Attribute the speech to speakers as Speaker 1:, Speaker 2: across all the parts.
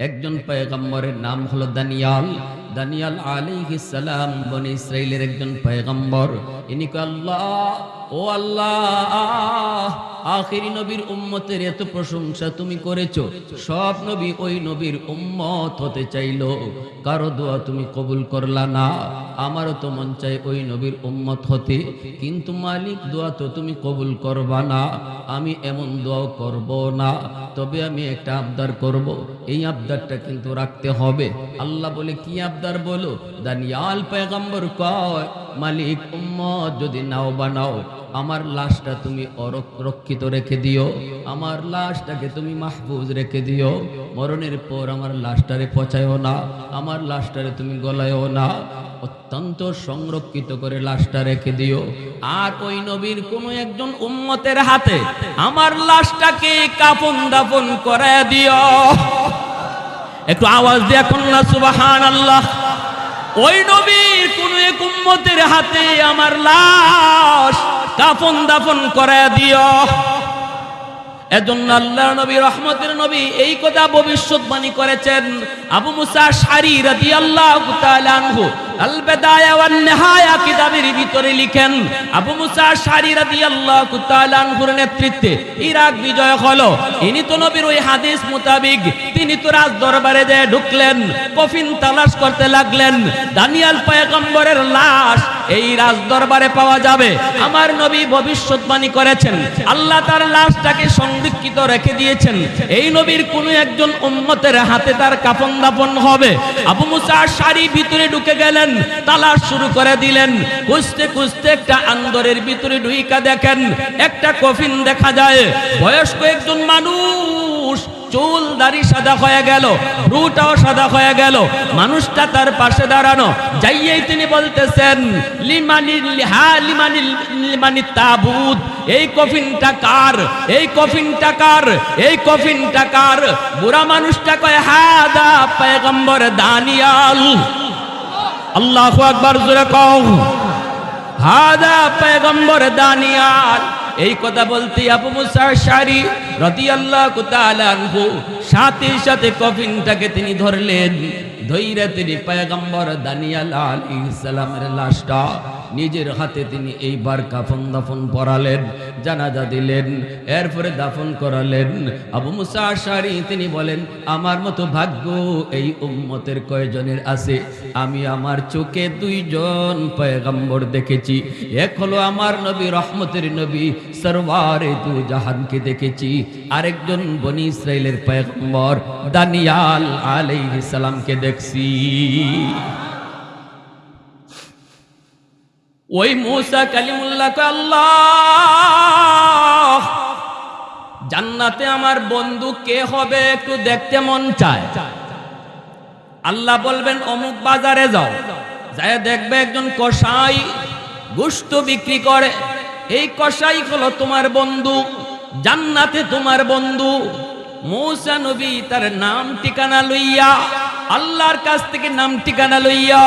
Speaker 1: একজন পয়গম্বরের নাম হলো দানিয়াল। দানিয়াল সালাম, বনি ইসরাইলের একজন পয়গম্বর। ইনি আল্লাহ, ও আল্লাহ আখিরি নবীর উম্মতের এত প্রশংসা তুমি করেছ। সব নবী ওই নবীর উম্মত হতে চাইলো। কারও দোয়া তুমি কবুল করলা না। আমারও তো মন চাই ওই নবীর উম্মত হতে। কিন্তু মালিক, দোয়া তো তুমি কবুল করবা না। আমি এমন দোয়াও করব না। তবে আমি একটা আবদার করব। এই আবদারটা কিন্তু রাখতে হবে। আল্লাহ বলে, কি আবদার বলো, দানিয়াল পেগম্বর কয়, মালিক উম্মত যদি নাও বানাও আমার লাশটা তুমি অরক্ষিত রেখে দিও, আমার লাশটাকে তুমি মাহফুজ রেখে দিও, মরণের পর আমার লাশটারে পচায়ও না, আমার লাশটারে তুমি গলায়ও না, অত্যন্ত সংরক্ষিত করে লাশটা রেখে দিও। আর ওই নবীর কোনো একজন উম্মতের হাতে আমার লাশটাকে কাফন দাপন করায় দিও। একটু আওয়াজ দিয়ে কন্যা সুবাহান আল্লাহ ওই নবীর কোন এক উম্মতের হাতে আমার লাশ কাফন দাফন করে দিও। এজন্য আল্লাহ নবী, রহমতের নবী এই কথা ভবিষ্যৎবাণী করেছেন। আবু মুসা শারি রাদিয়াল্লাহু তাআলা আনহু। আল বিদায়া ওয়ান নিহায়া কিতাবের লিখেন, আবু মুসা শারি রাদিয়াল্লাহু তাআলা আনহুর নেতৃত্বে ইরাক ইনি ওই হাদিস মোতাবিক, তিনি দরবারে ঢুকলেন, কফিন তালাশ করতে লাগলেন লাশ এই রাজ দরবারে পাওয়া যাবে। আমার নবী ভবিষ্যৎবাণী করেছেন, আল্লাহ তার লাশটাকে সংরক্ষিত রেখে দিয়েছেন। এই নবীর কোন একজন উম্মতের হাতে তার কাফন দাফন হবে। আবু মুসা শাড়ি ভিতরে ঢুকে গেলেন তালাশ শুরু করে দিলেন। খুঁজতে খুঁজতে একটা আন্দরের ভিতরে ঢুইকা দেখেন, একটা কফিন দেখা যায়। বয়স্ক একজন মানুষ, চুল দাড়ি সাদা হয়ে গেল, রুটাও সাদা হয়ে গেল। মানুষটা তার পাশে দাঁড়ানো। যাইয়েই তিনি বলতেছেন লিমানি হা লিমানি লিমানি তাবুত, এই কফিনটা কার? এই কফিনটা কার? এই কফিনটা কার? বুড়া মানুষটা কয়, হাদা, পয়গম্বর দানিয়াল। আল্লাহু আকবার জোরে কও। হাদা পেগম্বর দানিয়াল, এই কথা বলতে আবু মুসার সারি রতি আল্লাহ কুতালু সাথে সাথে কফিনটাকে তিনি ধরলেন। ধৈরে তিনি পেগম্বর দানিয়াল আলী ইসলামের লাশটা নিজের হাতে তিনি এইবার কাফন দাফন পরালেন, জানাজা দিলেন, এরপরে দাফন করালেন। আবু মুসা শারি তিনি বলেন, আমার মতো ভাগ্য এই উম্মতের কয়জনের আছে? আমি আমার চোখে দুইজন পয়গম্বর দেখেছি। এক হলো আমার নবী, রহমতের নবী, সরওয়ারে দু জাহানকে দেখেছি। আরেকজন বনি ইসরাইলের পয়গম্বর, দানিয়াল আলাইহিস সালামকে দেখছি। ওই মুসা কালিমুল্লাহ কয়, আল্লাহ জান্নাতে আমার বন্ধু কে হবে একটু দেখতে মন চায়। আল্লাহ বলবেন অমুক বাজারে যাও যায় দেখবে একজন কসাই গোস্ত বিক্রি করে। এই কসাই হলো তোমার বন্ধু জান্নাতে তোমার বন্ধু। মৌসা নবী তার নাম ঠিকানা লইয়া, আল্লাহর কাছ থেকে নাম ঠিকানা লইয়া,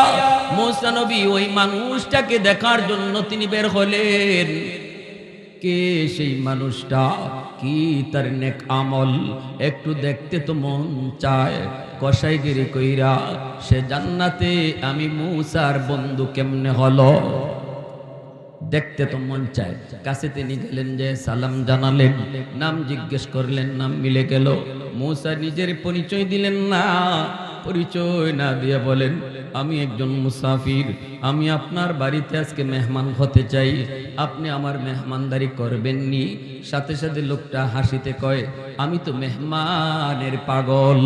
Speaker 1: মৌসা নবী ওই মানুষটাকে দেখার জন্য তিনি বের হলেন। কে সেই মানুষটা? কি তার নেক আমল? একটু দেখতে তো মন চায়, কসাইগিরি কইরা, সে জান্নাতে আমি মূসার বন্ধু কেমনে হলো? দেখতে তো মন চায়। কাছে তিনি গেলেন যে সালাম জানালেন। নাম জিজ্ঞেস করলেন, নাম মিলে গেল। মূসা নিজের পরিচয় দিলেন না। পরিচয় না দিয়ে বলেন, আমি একজন মুসাফির। আমি আপনার বাড়িতে আজকে মেহমান হতে চাই। আপনি আমার মেহমানদারি করবেননি। সাথে সাথে লোকটা হাসিতে কয়, আমি তো মেহমানের পাগল।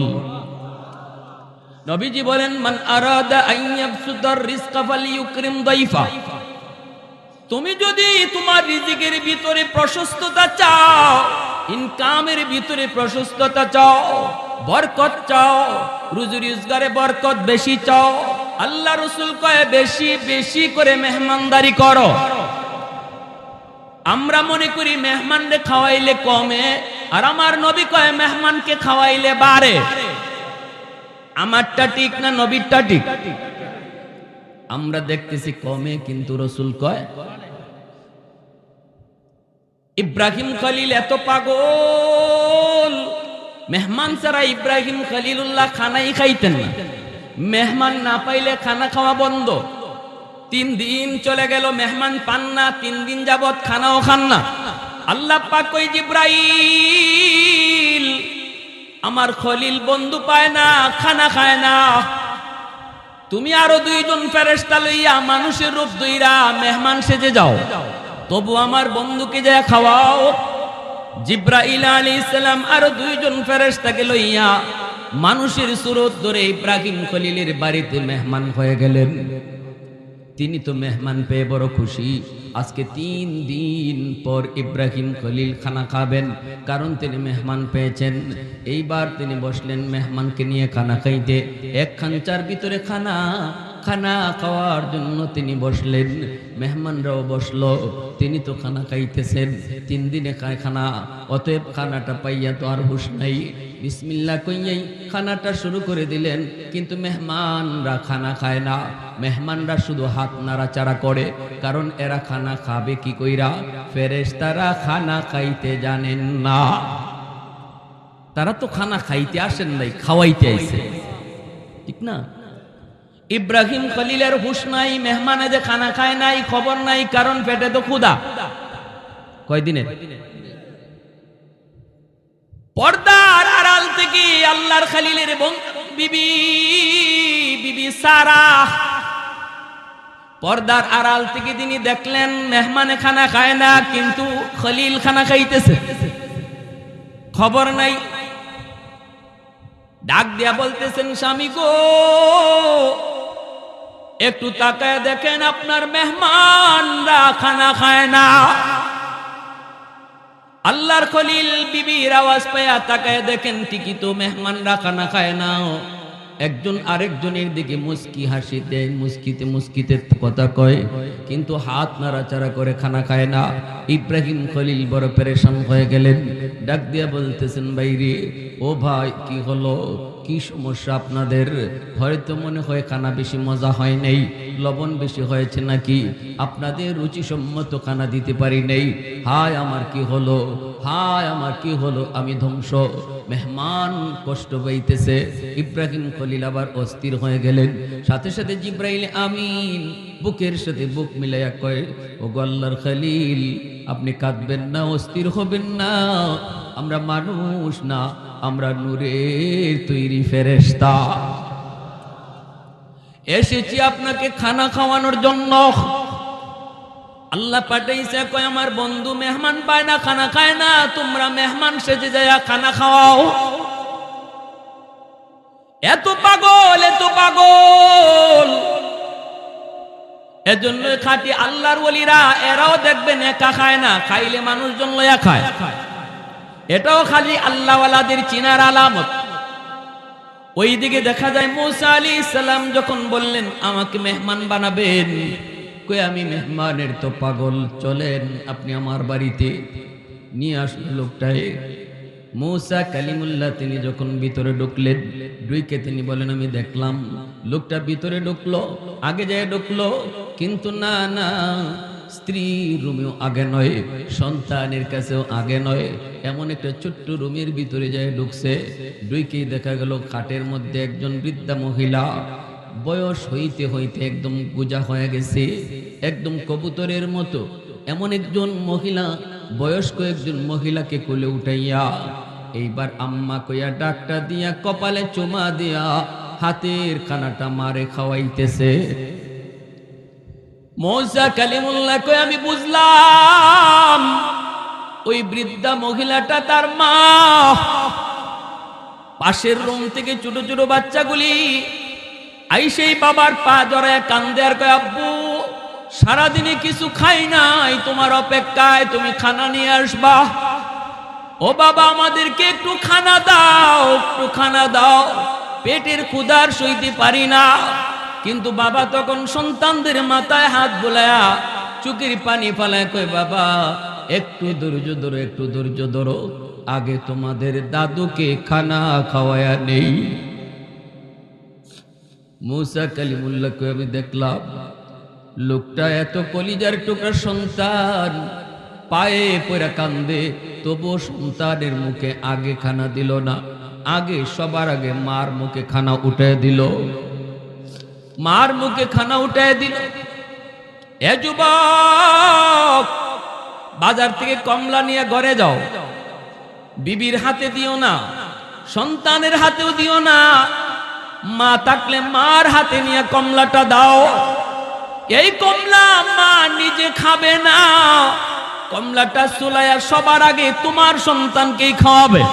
Speaker 1: নবীজি বলেন, মান আরাদা আইয়াবসুদার রিজকা ফালিয়ুকরিম দাইফা। তুমি যদি তোমার রিজিকের ভিতরে প্রশস্ততা চাও, ইনকামের ভিতরে প্রশস্ততা চাও, বরকত চাও, রুজি রোজগারে বরকত বেশি চাও, আল্লাহ রসুল কয়ে বেশি বেশি করে মেহমানদারি করো। আমরা মনে করি মেহমানরে খাওয়াইলে কমে, আর আমার নবী কয়ে মেহমানকে খাওয়াইলে বাড়ে। আমারটা ঠিক না নবীরটা ঠিক? আমরা দেখতেছি কমে কিন্তু রসুল কয়? ইব্রাহিম খলিল এত পাগল। মেহমান ছাড়া ইব্রাহিম খলিলুল্লাহ খানাই খাইতেন না। মেহমান না পাইলে খানা খাওয়া বন্ধ। তিন দিন চলে গেল, মেহমান পান না, তিন দিন যাবৎ খানাও খান না। আল্লাহ পাক কই জিব্রাইল, আমার খলিল বন্ধু পায় না, খানা খায় না। তুমি আরও দুইজন ফেরেস্তা লইয়া মানুষের রূপ দইরা মেহমান সেজে যাও। তবু আমার বন্ধুকে যা খাওয়াও। জিব্রাইল আলী ইসলাম আরও দুইজন ফেরেস্তাকে লইয়া মানুষের সুরত ধরে ইব্রাহিম খলিলের বাড়িতে মেহমান হয়ে গেলেন। তিনি তো মেহমান পেয়ে বড় খুশি। আজকে তিন দিন পর ইব্রাহিম খলিল খানা খাবেন, কারণ তিনি মেহমান পেয়েছেন। এইবার তিনি বসলেন মেহমানকে নিয়ে খানা খাইতে। এক চার ভিতরে খানা খানা খাওয়ার জন্য তিনি বসলেন। মেহমানরাও বসল। তিনি তো খানা খাইতেছেন। তিন দিনে খায় খানা। অতএব খানাটা পাইয়া তো আর হুশ নাই। বিসমিল্লা কইয়াই খানাটা শুরু করে দিলেন। কিন্তু মেহমানরা খানা খায় না। মেহমানরা শুধু হাত নাড়াচাড়া করে। কারণ এরা খানা খাবে কি কইরা? ফেরেস তারা খানা খাইতে জানেন না। তারা তো খানা খাইতে আসেন নাই, খাওয়াইতে আইছে। ঠিক না? ইব্রাহিম খলিলের হুশ নাই, মেহমানে যে খানা খায় নাই, খবর নাই, কারণ পেটে তো ক্ষুদা কয়দিনে পর্দার আড়াল থেকে আল্লাহর খালিলের বিবি বিবি সারা। পর্দার আড়াল থেকে তিনি দেখলেন, মেহমানে খানা খায় না, কিন্তু খলিল খানা খাইতেছে। খবর নাই। ডাক দিয়া বলতেছেন, স্বামী গো একটু তাকায় দেখেন আপনার মেহমানরা খানা খায় না। আল্লাহর খলিল বিবির আওয়াজ পায়া তাকায় দেখেন ঠিকই তো মেহমানরা খানা খায় না। একজন আরেকজনের দিকে মুস্কি হাসি দেয় মুস্কিতে মুস্কিতে কথা কয়, কিন্তু হাত নাড়াচাড়া করে খানা খায় না। ইব্রাহিম খলিল বড় পেরেশান হয়ে গেলেন। ডাক দিয়া বলতেছেন বাইরে ও ভাই, কি হলো? কি সমস্যা আপনাদের? হয়তো মনে হয় খানা বেশি মজা হয় নাই, লবণ বেশি হয়েছে নাকি? আপনাদের রুচিসম্মত খানা দিতে পারি নাই। হায় আমার কি হলো? হায় আমার কি হলো? আমি ধ্বংস। মেহমান কষ্ট পাইতেছে। ইব্রাহিম খলিল আবার অস্থির হয়ে গেলেন। সাথে সাথে জিব্রাইল আমিন বুকের সাথে বুক মিলাইয়া কয় ও গল্লার খলিল, আপনি কাঁদবেন না, অস্থির হবেন না। আমরা মানুষ না আমরা নূরের তৈরি ফেরেশতা। এসেছি আপনাকে খানা খাওয়ানোর জন্য। আল্লাহ পাঠাইছে, কয়, আমার বন্ধু মেহমান পায় না, খানা খায় না, তোমরা মেহমান সেজে যায় খানা খাওয়াও। এত পাগল এত পাগল। এজন্য খাটি আল্লাহর ওলিরা, এরাও দেখবেন একা খায় না, খাইলে মানুষজন লয়া খায় খায়। এটাও খালি আল্লাহওয়ালাদের চিনার আলামত। ওইদিকে দেখা যায় মুসা আলী ইসলাম যখন বললেন, আমাকে মেহমান বানাবেন? কই আমি মেহমানের তো পাগল, চলেন আপনি আমার বাড়িতে নিয়ে আসলো লোকটাই মৌসা কালিমুল্লাহ তিনি যখন ভিতরে ঢুকলেন ডুইকে তিনি বলেন, আমি দেখলাম লোকটা ভিতরে ঢুকলো, আগে যায় ঢুকলো, কিন্তু না না স্ত্রী রুমেও আগে নয়, সন্তানের কাছেও আগে নয়। এমন একটা ছোট্ট রুমের ভিতরে যায়, ঢুকছে। ডুইকেই দেখা গেল খাটের মধ্যে একজন বৃদ্ধা মহিলা। বয়স হইতে হইতে একদম গুজা হয়ে গেছে, একদম কবুতরের মতো। এমন একজন মহিলা, বয়স্ক একজন মহিলাকে কোলে উঠাইয়া, এইবার আম্মা কইয়া ডাকটা দিয়া, কপালে চুমা দিয়া, হাতের খানাটা মারে খাওয়াইতেছে। মৌসা কালিমুল্লাহ কই আমি বুঝলাম, ওই বৃদ্ধা মহিলাটা তার মা। পাশের রুম থেকে ছোট ছোট বাচ্চাগুলি আইসেই বাবার পা জড়ায় কান্দে আর কয়, আব্বু, সারাদিনে কিছু খাই নাই, তোমার অপেক্ষায় তুমি খানা নিয়ে আসবা। ও বাবা, আমাদেরকে একটু খানা দাও, একটু খানা দাও, পেটের ক্ষুদার সইতে পারি না। কিন্তু বাবা তখন সন্তানদের মাথায় হাত বোলায়া চুকির পানি ফালায় কয়, বাবা, একটু ধৈর্য ধরো, একটু ধৈর্য ধরো। আগে তোমাদের দাদুকে খানা খাওয়ায়া নেই। মুসা কালিমুল্লাহকে আমি দেখলাম লোকটা এত কলিজার টুকরা সন্তান, পায়ে পড়া কান্দে। তবুও সন্তানের মুখে আগে খানা দিল না, আগে সবার আগে মার মুখে খানা উঠে দিল। মার মুখে খানা উঠে দিল। এ যুবক, বাজার থেকে কমলা নিয়ে ঘরে যাও। বিবির হাতে দিও না, সন্তানের হাতেও দিও না। মা থাকলে মার হাতে নিয়ে কমলাটা দাও। এই কমলা মা নিজে খাবে না। কমলাটা সুলাইয়া সবার আগে তোমার সন্তানকেই খাওয়াবে।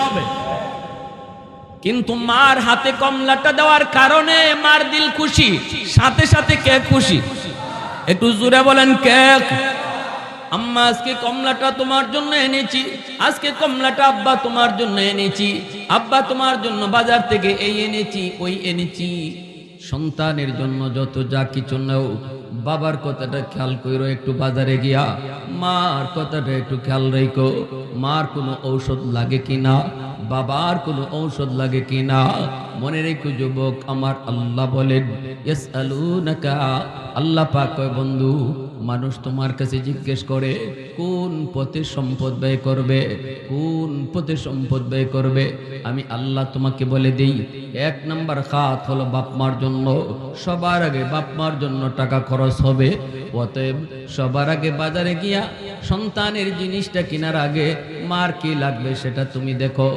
Speaker 1: কিন্তু মার হাতে কমলাটা দেওয়ার কারণে মার দিল খুশি, সাথে সাথে কে খুশি? একটু জুড়ে বলেন কে? আম্মা, আজকে কমলাটা তোমার জন্য এনেছি, আজকে কমলাটা আব্বা তোমার জন্য এনেছি, আব্বা তোমার জন্য বাজার থেকে এই এনেছি, ওই এনেছি। সন্তানের জন্য যত যা কিছু নেও, বাবার কথাটা খেয়াল করো একটু বাজারে গিয়া। মার কথাটা একটু খেয়াল রেখো মার কোনো ঔষধ লাগে কিনা, বাবার কোনো ঔষধ লাগে কিনা? মনে রেখো যুবক, আমার আল্লাহ বলেন ইয়েস আল্লাহ পাক বন্ধু, মানুষ তোমার কাছে জিজ্ঞেস করে, কোন পথে সম্পদ ব্যয় করবে? কোন পথে সম্পদ ব্যয় করবে? আমি আল্লাহ তোমাকে বলে দিই, এক নাম্বার খাত হলো বাপ মার জন্য সবার আগে বাপ মার জন্য টাকা খরচ হবে। অতএব সবার আগে বাজারে গিয়া সন্তানের জিনিসটা কেনার আগে মার কি লাগবে সেটা তুমি দেখো,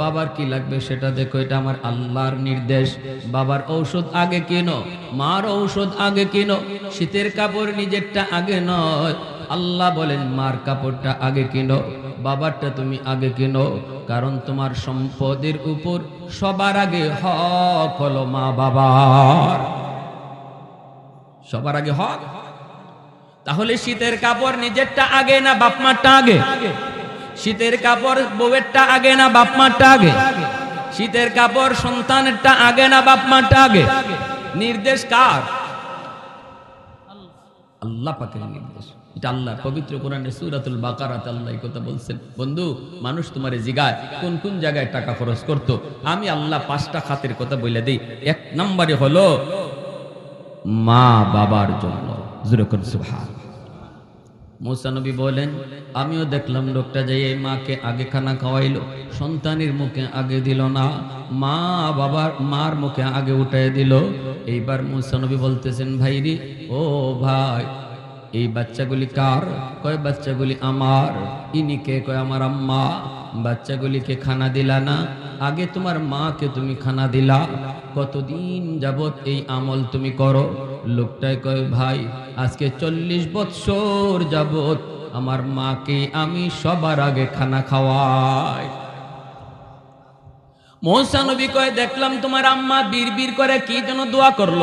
Speaker 1: বাবার কি লাগবে সেটা দেখো, এটা আমার আল্লাহর নির্দেশ। বাবার ঔষধ আগে কেনো, মার ঔষধ আগে কেনো, শীতের কাপড় নিজেরটা আগে নয়। আল্লাহ বলেন, মার কাপড়টা আগে কিনো, বাবারটা তুমি আগে কিনো, কারণ তোমার সম্পদের উপর সবার আগে হক হলো মা বাবার। সবার আগে হক? তাহলে শীতের কাপড় নিজেরটা আগে না বাপ মারটা আগে? শীতের কাপড় বউয়েরটা আগে না বাপ মারটা আগে? শীতের কাপড় সন্তানেরটা আগে না বাপ মারটা আগে? নির্দেশ কার? আল্লাহ পাকের নির্দেশ। এটা আল্লাহ পবিত্র কোরআনে সূরাতুল বাকারাতে আল্লাহ কথা বলছেন। বন্ধু, মানুষ তোমারে জিগায়, কোন কোন জায়গায় টাকা খরচ করত? আমি আল্লাহ পাঁচটা খাতের কথা বলে দিই। এক নম্বরে হলো মা বাবার জন্য। জুরে কোন সুবহান। মুসা নবী বলেন, আমিও দেখলাম লোকটা যে এই মাকে আগে খানা খাওয়াইলো। সন্তানের মুখে আগে দিল না। মা বাবার, মার মুখে আগে উঠাই দিল। এইবার মুসা নবী বলতেছেন, ভাইরি, ও ভাই এই বাচ্চাগুলি কার? কয় বাচ্চাগুলি আমার? ইনি কে? কয় আমার আম্মা। বাচ্চাগুলিকে খানা দিলা না? আগে তোমার মাকে তুমি খানা দিলা। কতদিন যাবত এই আমল তুমি করো? লোকটাই কয়, ভাই, আজকে চল্লিশ বৎসর যাবত আমার মাকে আমি সবার আগে খানা খাওয়াই। মৌসা নবী কয়, দেখলাম তোমার আম্মা বীর বীর করে কি যেন দোয়া করল?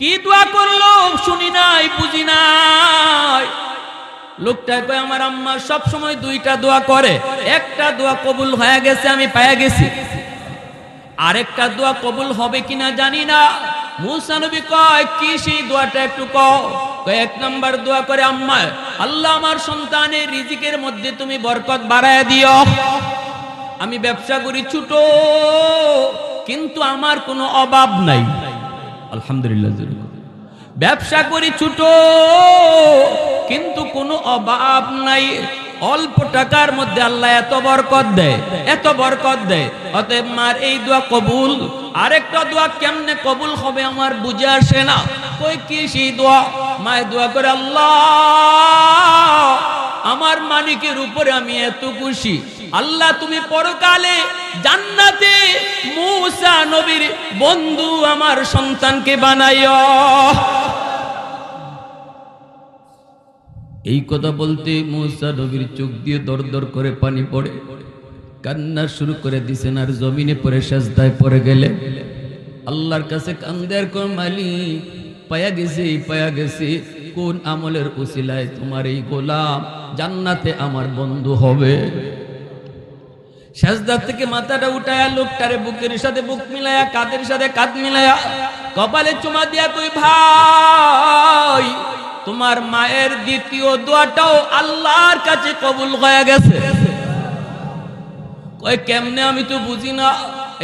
Speaker 1: কি দোয়া করল? শুনি নাই, বুঝি নাই। লোকটা কয়, আমার আম্মা সব সময় দুইটা দোয়া করে। একটা দোয়া কবুল হয়ে গেছে, আমি পায়া গেছি। আরেকটা দোয়া কবুল হবে কিনা জানি না। মুসা নবী কয়, কি সেই দোয়াটা একটু কও? এক নাম্বার দোয়া করে, আম্মা, আল্লাহ আমার সন্তানের রিজিকের মধ্যে তুমি বরকত বাড়ায় দিও। আমি ব্যবসা করি ছোট, কিন্তু আমার কোনো অভাব নাই। আলহামদুলিল্লাহ ব্যবসা করি ছোট, কিন্তু কোনো অভাব নাই। অল্প টাকার মধ্যে আল্লাহ এত বরকত দেয়, এত বরকত দেয়। অতএব মার এই দোয়া কবুল। আরেকটা দোয়া কেমনে কবুল হবে আমার বুঝে আসে না। কই কি সেই দোয়া? মায়ের দোয়া করে, আল্লাহ, আমার মালিকের উপরে আমি এত খুশি। আল্লাহ তুমি পরকালে জান্নাতে মুসা নবীর বন্ধু আমার সন্তানকে বানাইও। এই কথা বলতে মুসা নবীর চোখ দিয়ে দর দর করে পানি পড়ে। কান্না শুরু করে দিছেন আর জমিনে পড়ে সাজদায় পড়ে গেলে। আল্লাহর কাছে কান্দের কোন মালিক, পায়া গেছে পায়া গেছে। কোন আমলের উসিলায় তোমার এই গোলাম জান্নাতে আমার বন্ধু হবে? সাজদার থেকে মাথাটা উঠায়া লোকটারে বুকের সাথে বুক মিলায়া কাদের সাথে কাঁধ মিলায়া, কপালে চুমা দিয়া তুই ভাই, তোমার মায়ের দ্বিতীয় দোয়াটাও আল্লাহর কাছে কবুল হয়ে গেছে। কয়, কেমনে আমি তো বুঝি না?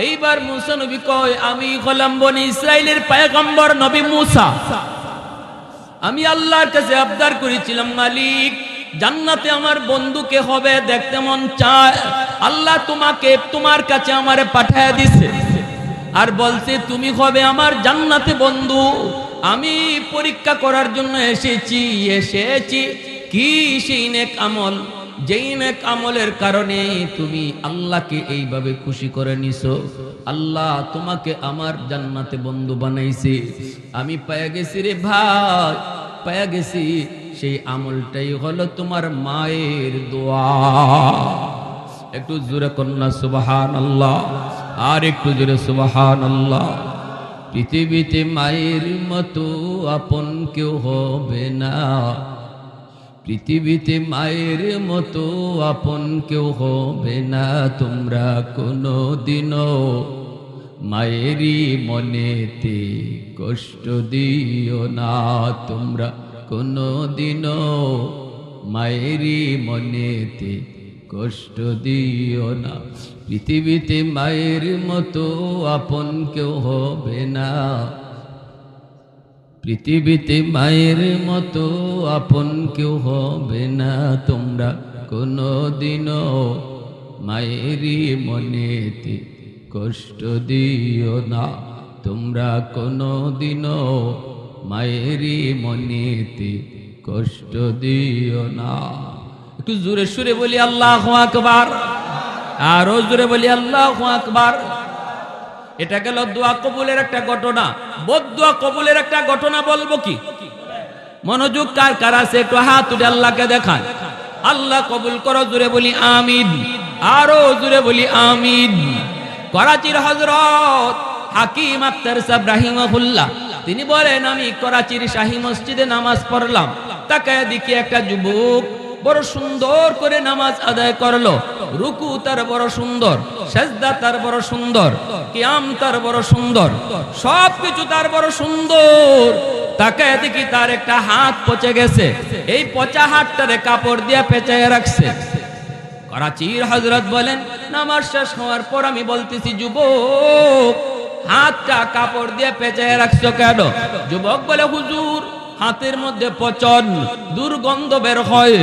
Speaker 1: এইবার মুসা নবী কয়, আমি হলাম বনি ইসরায়েলের পায়গম্বর নবী মুসা। আমি আল্লাহর কাছে আবদার করেছিলাম, মালিক জান্নাতে আমার বন্ধুকে হবে, দেখতে মন চায়। আল্লাহ তোমাকে, তোমার কাছে আমারে পাঠায় দিছে। আর বলছে, তুমি হবে আমার জান্নাতে বন্ধু। আমি পরীক্ষা করার জন্য এসেছি এসেছি। কি সেই নেক আমল? যেই নেক আমলের কারণে তুমি আল্লাহকে এইভাবে খুশি করে নিছো। আল্লাহ তোমাকে আমার জান্নাতে বন্ধু বানাইছে। আমি পায়া গেছি রে ভাই পায়া গেছি। সেই আমলটাই হলো তোমার মায়ের দোয়া। একটু জোরে কন্যা সুবাহান আল্লাহ আর একটু জোরে সুবাহান আল্লাহ পৃথিবীতে মায়ের মতো আপন কেউ হবে না। পৃথিবীতে মায়ের মতো আপন কেউ হবে না। তোমরা কোনো দিনও মায়েরই মনেতে কষ্ট দিও না। তোমরা কোনো দিনও মায়েরই মনেতে কষ্ট দিও না। পৃথিবীতে মায়ের মতো আপন কেউ হবে না। পৃথিবীতে মায়ের মতো আপন কেউ হবে না। তোমরা কোনো দিনও মায়েরই মনেতে কষ্ট দিও না। তোমরা কোনো দিনও মায়েরই মনেতে কষ্ট দিও না। একটু জোরে সুরে বলি, আল্লাহ আকবার। আরও জোরে বলি, আল্লাহ আকবার। এটা গেল দোয়া কবুলের একটা ঘটনা। বদুয়া কবুলের একটা ঘটনা বলব কি? মনোযোগ কার কার আছে? একটু হাত উঠে আল্লাহকে দেখান। আল্লাহ কবুল করো জুড়ে বলি, আমিন। আরও জুড়ে বলি, আমিন। করাচির হজরত হাকিম আক্তার সাহেব রাহিমাহুল্লাহ তিনি বলেন, আমি করাচির শাহী মসজিদে নামাজ পড়লাম। তাকে দেখি একটা যুবক বড় সুন্দর করে নামাজ আদায় করল। রুকু তার বড় সুন্দর, সেজদা তার বড় সুন্দর, কিয়াম তার বড় সুন্দর সব কিছু তার বড় সুন্দর। তাকে দেখি তার একটা হাত পচে গেছে। এই পচা হাতটারে কাপড় দিয়ে পেঁচায় রাখছে। করাচির হজরত বলেন, নামাজ শেষ হওয়ার পর আমি বলতেছি, যুবক হাতটা কাপড় দিয়ে পেঁচায় রাখছো কেন? যুবক বলে, হুজুর, হাতের মধ্যে পচন দুর্গন্ধ বের হয়।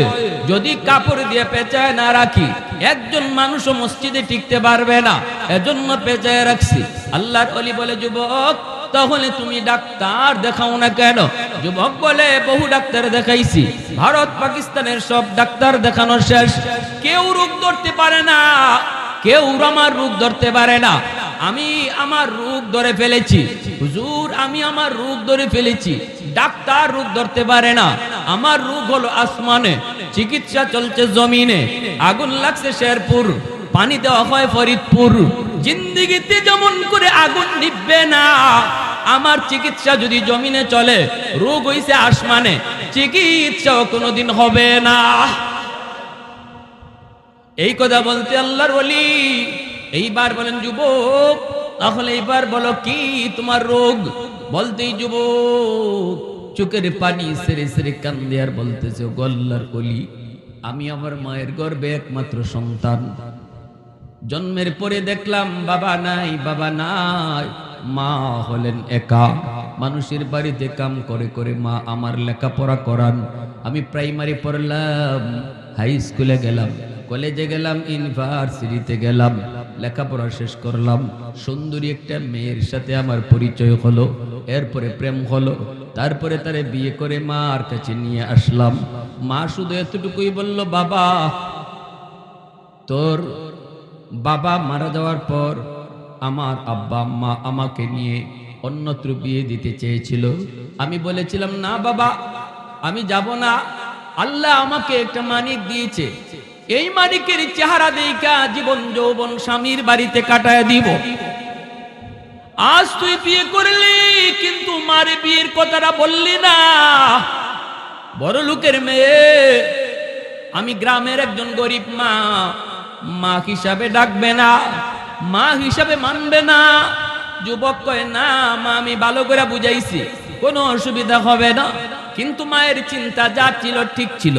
Speaker 1: যদি কাপড় দিয়ে পেঁচায় না রাখি, একজন মানুষও মসজিদে টিকতে পারবে না। এজন্য পেঁচায় রাখছি। আল্লাহর অলি বলে, যুবক, তাহলে তুমি ডাক্তার দেখাও না কেন? যুবক বলে, বহু ডাক্তার দেখাইছি। ভারত, পাকিস্তানের সব ডাক্তার দেখানো শেষ। কেউ রোগ ধরতে পারে না, কেউ আমার রোগ ধরতে পারে না। আমি আমার রোগ ধরে ফেলেছি। হুজুর, আমি আমার রোগ ধরে ফেলেছি। ডাক্তার রোগ ধরতে পারে না। আমার রোগ হলো আসমানে। চিকিৎসা চলছে জমিনে। আগুন লাগছে শেরপুর। পানি দেওয়া হয় ফরিদপুর। জিন্দিগিতে যেমন করে আগুন নিববে না। আমার চিকিৎসা যদি জমিনে চলে, রোগ হইছে আসমানে। চিকিৎসাও কোনোদিন হবে না। এই কথা বলতে আল্লাহর বলি এইবার বলেন, যুবক, তাহলে এইবার বলো কি তোমার রোগ? বলতেই, যুবক, চোখের পানি সেরে সেরে কান্দে আর বলতেছে, গল্লার কলি, আমি আমার মায়ের গর্বে একমাত্র সন্তান। জন্মের পরে দেখলাম, বাবা নাই বাবা নাই, মা হলেন একা। মানুষের বাড়িতে কাম করে করে মা আমার লেখাপড়া করান। আমি প্রাইমারি পড়লাম, হাই স্কুলে গেলাম, কলেজে গেলাম, ইউনিভার্সিটিতে গেলাম। লেখাপড়া শেষ করলাম। সুন্দরী একটা মেয়ের সাথে আমার পরিচয় হলো, এরপরে প্রেম হলো, তারপরে তারে বিয়ে করে মার কাছে নিয়ে আসলাম। মা শুধু এতটুকুই বলল, বাবা, তোর বাবা মারা যাওয়ার পর আমার আব্বা আম্মা আমাকে নিয়ে অন্যত্র বিয়ে দিতে চেয়েছিল। আমি বলেছিলাম, না বাবা, আমি যাব না। আল্লাহ আমাকে একটা মানিক দিয়েছে। এই মানিকের চেহারা দেখা জীবন যৌবন স্বামীর বাড়িতে কাটায় দিব। আজ তুই বিয়ে করলি, কিন্তু মারে বিয়ের কথাটা বললি না। বড় লোকের মেয়ে, আমি গ্রামের একজন গরিব মা মা হিসাবে ডাকবে না, মা হিসাবে মানবে না। যুবক কয়, না, মা, আমি ভালো করে বুঝাইছি, কোনো অসুবিধা হবে না। কিন্তু মায়ের চিন্তা যা ছিল ঠিক ছিল।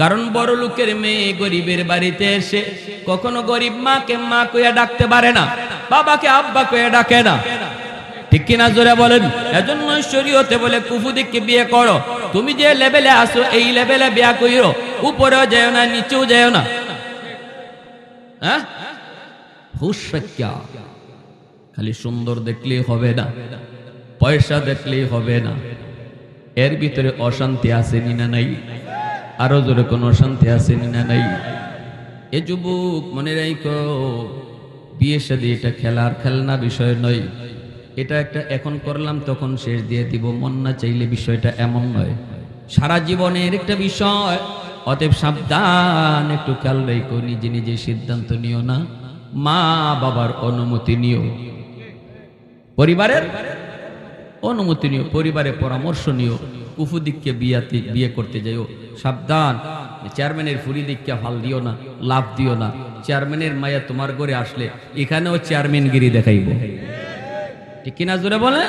Speaker 1: কারণ বড় লোকের মেয়ে গরিবের বাড়িতে এসে কখনো গরিব মাকে মা কইয়া ডাকতে পারে না, বাবাকে আব্বা কইয়া ডাকে না। ঠিক কিনা জোরে বলেন? এজন্য শরীয়তে বলে কুফুদিককে বিয়ে করো। তুমি যে লেভেলে আসো এই লেভেলে বিয়া কইরো। উপরেও যেও না, নিচেও যেও না। হ্যাঁ? খালি সুন্দর দেখলেই হবে না, পয়সা দেখলেই হবে না। এর ভিতরে অশান্তি আছে না নাই? আরও জোরে কোনো অশান্তি আছে না নাই? এ যুবক, মনে রাখো বিয়ে সাথে এটা খেলার খেলনা বিষয় নয়। এটা একটা এখন করলাম, তখন শেষ দিয়ে দিব। মন না চাইলে বিষয়টা এমন নয়। সারা জীবনের একটা বিষয়, অতএব সাবধান, একটু খেয়াল রেখো নিজে নিজে সিদ্ধান্ত নিও না। মা বাবার অনুমতি নিও। পরিবারের অনুমতি নিও পরিবারের পরামর্শ নিও কুফু বিয়াতে, বিয়ে করতে যাইও। সাবধান, চেয়ারম্যানের ফুরি দিককে ফাল দিও না লাভ দিও না। চেয়ারম্যানের মায়া তোমার ঘরে আসলে এখানেও চেয়ারম্যানগিরি দেখাইব। ঠিক কিনা জোরে বলে?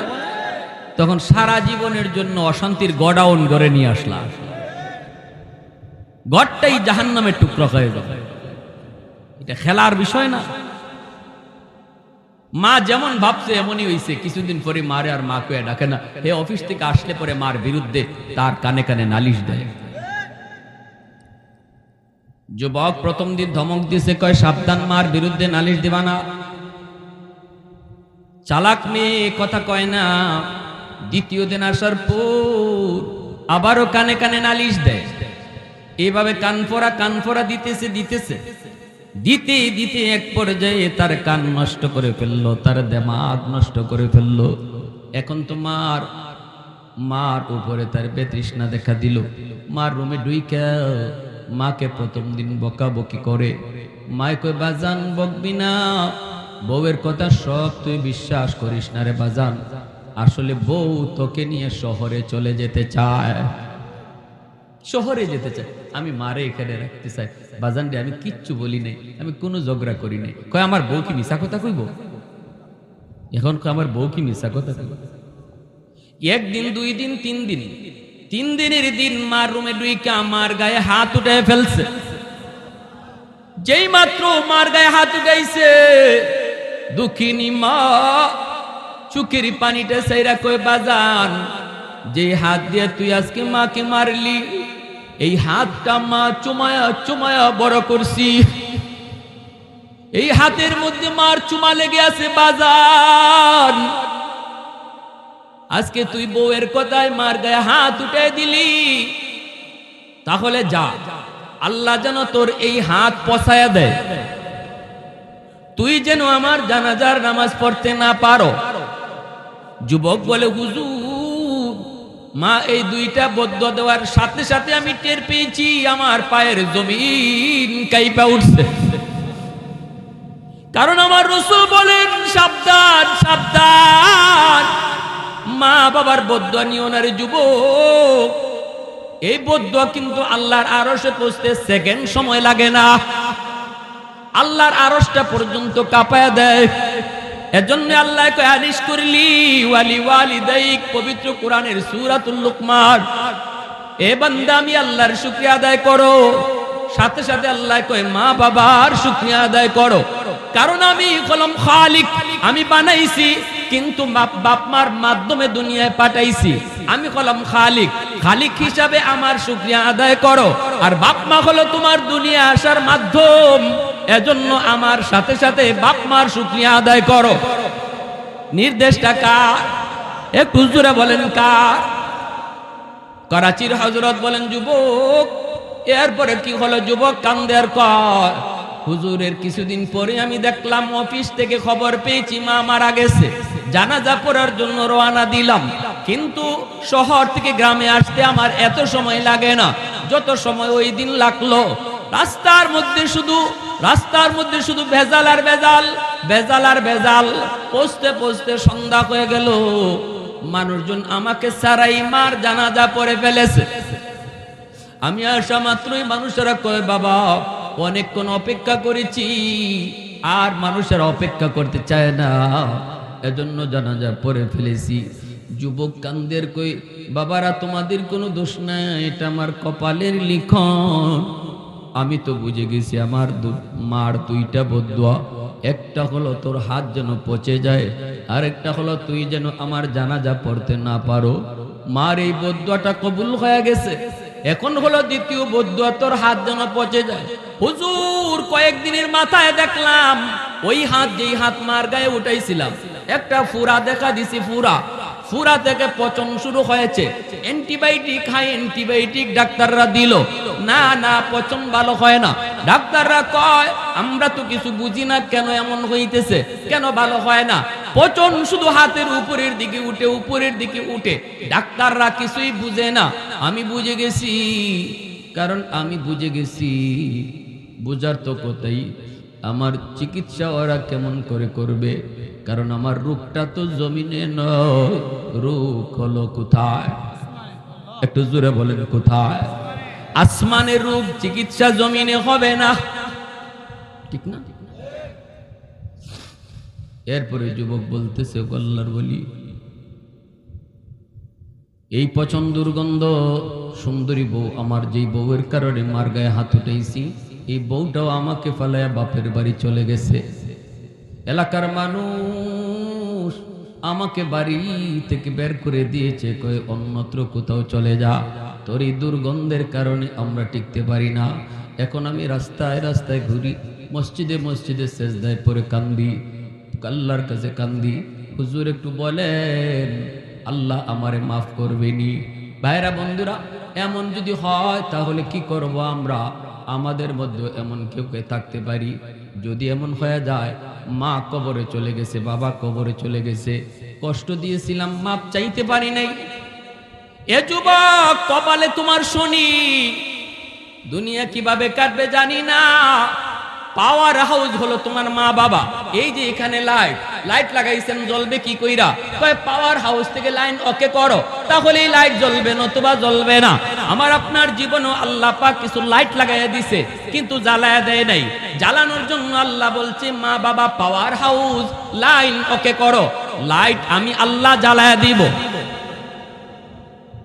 Speaker 1: তখন সারা জীবনের জন্য অশান্তির গডাউন গড়ে নিয়ে আসলা। গড়টাই জাহান নামের টুকরা হয়ে গেল। এটা খেলার বিষয় না। মা যেমন ভাবছে, এমনই হইছে। কিছুদিন পরে মারে আর মা কয়ে ডাকে না। হে, অফিস থেকে আসলে পরে মার বিরুদ্ধে তার কানে কানে নালিশ দেয়। যুবক প্রথম দিন ধমক দিছে, কয়, সাবধান মার বিরুদ্ধে নালিশ দিবা না। চালাক মেয়ে কথা কয় না। দ্বিতীয় দিন আসার পর আবারও কানে কানে নালিশ দেয়। এইভাবে কানফোরা কানফোরা দিতেছে দিতেছে। দিতে দিতে এক পর্যায়ে তার কান নষ্ট করে ফেলল, তার দেমাগ নষ্ট করে ফেলল। এখন তো মার মার উপরে তার বেতৃষ্ণা দেখা দিল। মার রুমে ডুইকা মাকে প্রথম দিন বকাবকি করে। মায় কই বাজান, বকবি না। বউয়ের কথা সব তুই বিশ্বাস করিস না রে বাজান। আসলে বউ তোকে নিয়ে শহরে চলে যেতে চায়। শহরে যেতে চায়। আমি মারে এখানে রাখতে চাই। বাজান রে, আমি কিচ্ছু বলি নাই, আমি কোনো ঝগড়া করি নাই। কয়, আমার বউ কি মিশা কথা কইব? এখন কয়, আমার বউ কি মিশা কথা কইব? একদিন, দুই দিন, তিন দিন, তিন দিনের দিন মার রুমে ডুইকা মার গায়ে হাত উঠে ফেলছে। যেই মাত্র মার গায়ে হাত উঠাইছে, দুঃখিনী মা, চুকের পানিটা সেইরা কই বাজান যে হাত দিয়ে তুই আজকে মাকে মারলি এই হাতটা মা চুমায়া চুমায়া বড় করছি। এই হাতের মধ্যে মার চুমা লেগে আছে বাজান আজকে তুই বউয়ের কথায় মার গায়ে হাত উঠে দিলি। তাহলে যা, আল্লাহ যেন তোর এই হাত পছায়া দেয়। তুই যেন আমার জানাজার নামাজ পড়তে না পারো। যুবক বলে, হুজুর মা, এই দুইটা বদ্ধ দেওয়ার সাথে সাথে আমি টের পেয়েছি, আমার পায়ের জমিন কাইপা উঠছে। কারণ আমার রসুল বলেন, সাবধান সাবধান। মা বাবার বদ্ধ নিয়নারে যুবক। এই বদ্ধ কিন্তু আল্লাহর আরসে পৌঁছতে সেকেন্ড সময় লাগে না। আল্লাহর আরসটা পর্যন্ত কাঁপায়া দেয়। এজন্য আল্লাহ কয়, আনিস করলি ওয়ালি ওয়ালি দাইক পবিত্র কোরআনের সূরাতুল লুকমান। এ বান্দা, আমি আল্লাহর শুকরিয়া আদায় করো। সাথে সাথে আল্লাহ কয়, মা বাবার শুকরিয়া আদায় করো। কারণ আমি কলম খালিক, আমি বানাইছি, কিন্তু বাপ মার মাধ্যমে দুনিয়ায় পাঠাইছি। আমি কলম খালিক খালিক হিসাবে আমার শুকরিয়া আদায় করো। আর বাপ মা হলো তোমার দুনিয়া আসার মাধ্যম। এজন্য আমার সাথে সাথে বাপ মার শুকরিয়া আদায় করো। নির্দেশটা কার? একটু জোরে বলেন কার? করাচির হজরত বলেন, যুবক, এরপরে কি হলো? যুবক কান্দের কর। হুজুরের কিছুদিন পরে আমি দেখলাম, অফিস থেকে খবর পেয়েছি, মা মারা গেছে। জানাজা পড়ার জন্য রওনা দিলাম। কিন্তু শহর থেকে গ্রামে আসতে আমার এত সময় লাগে না। যত সময় ওই দিন লাগল রাস্তার মধ্যে শুধু, রাস্তার মধ্যে শুধু ভেজাল আর ভেজাল ভেজাল আর ভেজাল। পৌঁছতে পৌঁছতে সন্ধ্যা হয়ে গেল। মানুষজন আমাকে সারাই মার জানাজা পরে ফেলেছে। আমি আসা মাত্রই মানুষেরা কয়, বাবা, অনেকক্ষণ অপেক্ষা করেছি, আর মানুষেরা অপেক্ষা করতে চায় না। এজন্য জানাজা পরে ফেলেছি। যুবক কান্দের কই বাবারা, তোমাদের কোনো দোষ নাই, এটা আমার কপালের লিখন। আমি তো বুঝে গেছি আমার মার দুইটা বদুয়া একটা হলো তোর হাত যেন পচে যায় আর একটা হলো তুই যেন আমার জানাজা পড়তে না পারো। মার এই বদুয়াটা কবুল হয়ে গেছে। এখন হলো দ্বিতীয় বদুয়া তোর হাত যেন পচে যায়। হুজুর, কয়েকদিনের মাথায় দেখলাম, ওই হাত যেই হাত মার গায়ে উঠাইছিলাম। একটা ফুরা দেখা দিছি, ফুরা। ফুরা থেকে পচন শুরু হয়েছে। অ্যান্টিবায়োটিক খাই অ্যান্টিবায়োটিক ডাক্তাররা দিল। না না পচন ভালো হয় না। ডাক্তাররা কয়, আমরা তো কিছু বুঝি না, কেন এমন হইতেছে? কেন ভালো হয় না? পচন শুধু হাতের উপরের দিকে উঠে, উপরের দিকে উঠে। ডাক্তাররা কিছুই বুঝে না। আমি বুঝে গেছি, কারণ আমি বুঝে গেছি। বুঝার তো কোথায় আমার চিকিৎসা ওরা কেমন করে করবে? কারণ আমার রোগটা তো জমিনে নয়। রোগ হলো কোথায়? একটু জোরে বলেন, কোথায়? আসমানের রোগ চিকিৎসা জমিনে হবে না। ঠিক না? এরপরে যুবক বলতেছে, গল্লার বলি, এই পচন দুর্গন্ধ সুন্দরী বউ আমার, যেই বউয়ের কারণে মার গায়ে হাত উঠাইছি, এই বউটাও আমাকে ফালায়া বাপের বাড়ি চলে গেছে। এলাকার মানুষ আমাকে বাড়ি থেকে বের করে দিয়েছে কয়ে অন্যত্র কোথাও চলে যা। তোর এই দুর্গন্ধের কারণে আমরা টিকতে পারি না। এখন আমি রাস্তায় রাস্তায় ঘুরি, মসজিদে মসজিদে শেষদায় পরে কান্দি, আল্লাহর কাছে কান্দি। হুজুর একটু বলেন, আল্লাহ আমারে মাফ করবেনি। ভাইরা বন্ধুরা, এমন যদি হয় তাহলে কি করব আমরা? আমাদের মধ্যে এমন কেউ কে থাকতে পারি? যদি এমন হয়ে যায়, মা কবরে চলে গেছে, বাবা কবরে চলে গেছে। কষ্ট দিয়েছিলাম, মাপ চাইতে পারি নাই। এ যুবক, কপালে তোমার শনি। দুনিয়া কীভাবে কাটবে জানি না। পাওয়ার হাউস হলো তোমার মা বাবা। এই যে এখানে লাইট লাইট লাগাইছেন, জ্বলবে কি কইরা? কয় পাওয়ার হাউস থেকে লাইন ওকে করো। তাহলে এই লাইট জ্বলবে, নতুবা জ্বলবে না। আমার আপনার জীবনও আল্লাহ পাক কিছু লাইট লাগাইয়া দিছে, কিন্তু জ্বালায়া দেয় নাই। জ্বালানোর জন্য আল্লাহ বলছে, মা বাবা পাওয়ার হাউস লাইন ওকে করো। লাইট আমি আল্লাহ জ্বালায়া দিব।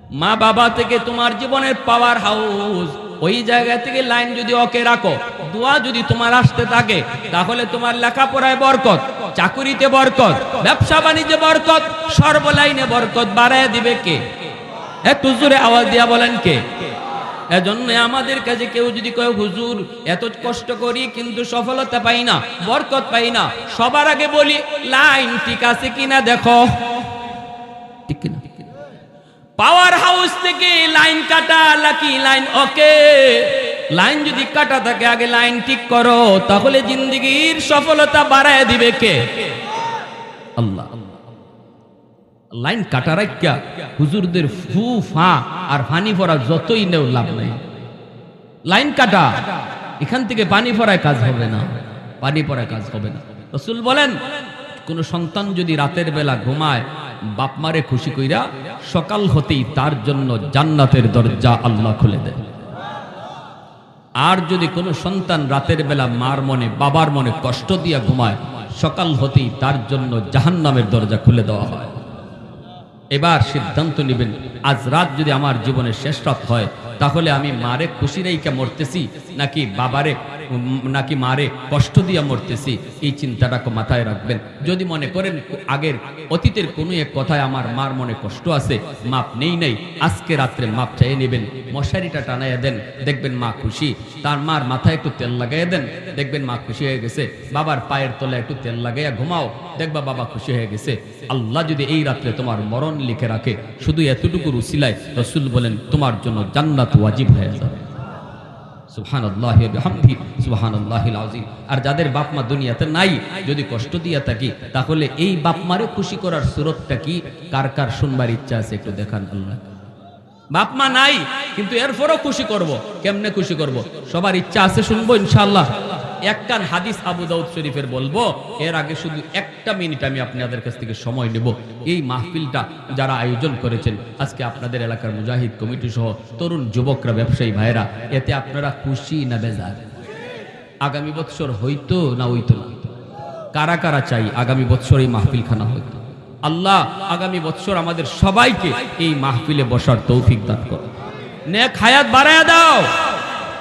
Speaker 1: মা বাবা থেকে তোমার জীবনের পাওয়ার হাউস ওই জায়গা থেকে লাইন যদি ওকে রাখো, দোয়া যদি তোমার আসতে থাকে, তাহলে তোমার লেখাপড়ায় বরকত, চাকুরিতে বরকত, ব্যবসা বাণিজ্যে বরকত, সর্বলাইনে বরকত বাড়ায় দিবে কে? একটু জোরে আওয়াজ দিয়া বলেন কে? এজন্য আমাদের কাছে কেউ যদি কয়, হুজুর, এত কষ্ট করি কিন্তু সফলতা পাই না, বরকত পাই না। সবার আগে বলি, লাইন ঠিক আছে কিনা দেখো। পাওয়ার হাউস থেকে লাইন কাটা, লাকি লাইন, ওকে। লাইন যদি কাটা থাকে, আগে লাইন ঠিক করো, তাহলে জিন্দগির সফলতা বাড়ায় দিবে কে? আল্লাহ। লাইন কাটা রাখিয়া হুজুরদের ফু, ফা আর পানি ভরা যতই নেও লাভ নাই। লাইন কাটা, এখান থেকে পানি ভরায় কাজ হবে না। পানি পরায় কাজ হবে না। রসুল বলেন, কোন সন্তান যদি রাতের বেলা ঘুমায় বাপ মারে খুশি কইরা সকাল হতেই তার জন্য জান্নাতের দরজা আল্লাহ খুলে দেয়। আর যদি কোনো সন্তান রাতের বেলা মার মনে, বাবার মনে কষ্ট দিয়া ঘুমায়, সকাল হতেই তার জন্য জাহান্নামের দরজা খুলে দেওয়া হয়। এবার সিদ্ধান্ত নেবেন, আজ রাত যদি আমার জীবনের শেষ রাত হয়, তাহলে আমি মারে খুশি রেখে মরতেছি, নাকি বাবারে নাকি মারে কষ্ট দিয়া মরতেছি, এই চিন্তাটাকে মাথায় রাখবেন। যদি মনে করেন আগের অতীতের কোনো এক কথায় আমার মার মনে কষ্ট আছে, মাপ নেই নেই, আজকে রাত্রে মাপ চাইয়ে নেবেন। মশারিটা টানাইয়া দেন, দেখবেন মা খুশি। তার মার মাথায় একটু তেল লাগাইয়া দেন, দেখবেন মা খুশি হয়ে গেছে। বাবার পায়ের তলে একটু তেল লাগাইয়া ঘুমাও, দেখবা বাবা খুশি হয়ে গেছে। আল্লাহ যদি এই রাত্রে তোমার মরণ লিখে রাখে, শুধু এতটুকু রুসিলায় রসুল বলেন, তোমার জন্য জান্নাত ওয়াজিব হয়ে যাবে। আর যাদের বাপ মা দুনিয়াতে নাই, যদি কষ্ট দিয়া থাকি, তাহলে এই বাপ মারে খুশি করার সুরতটা কি? কার কার শুনবার ইচ্ছা আছে একটু দেখান আল্লাহ। বাপ মা নাই, কিন্তু এরপরও খুশি করব। কেমনে খুশি করব? সবার ইচ্ছা আছে শুনব ইনশাআল্লাহ। একটান হাদিস আবু দাউদ শরীফের বলব, এর আগে শুধু একটা মিনিট আমি আপনাদের কাছ থেকে সময় নেব। এই মাহফিলটা যারা আয়োজন করেছেন, আজকে আপনাদের এলাকার মুজাহিদ কমিটি সহ তরুণ যুবকরা, ব্যবসায়ী ভাইয়েরা, এতে আপনারা খুশি না বেজার? আগামী বৎসর হইতো না হইতো না? কারা কারা চাই আগামী বৎসর এই মাহফিলখানা হইতো? আল্লাহ আগামী বৎসর আমাদের সবাইকে এই মাহফিলে বসার তৌফিক দান করো নেক হায়াত বাড়ায় দাও।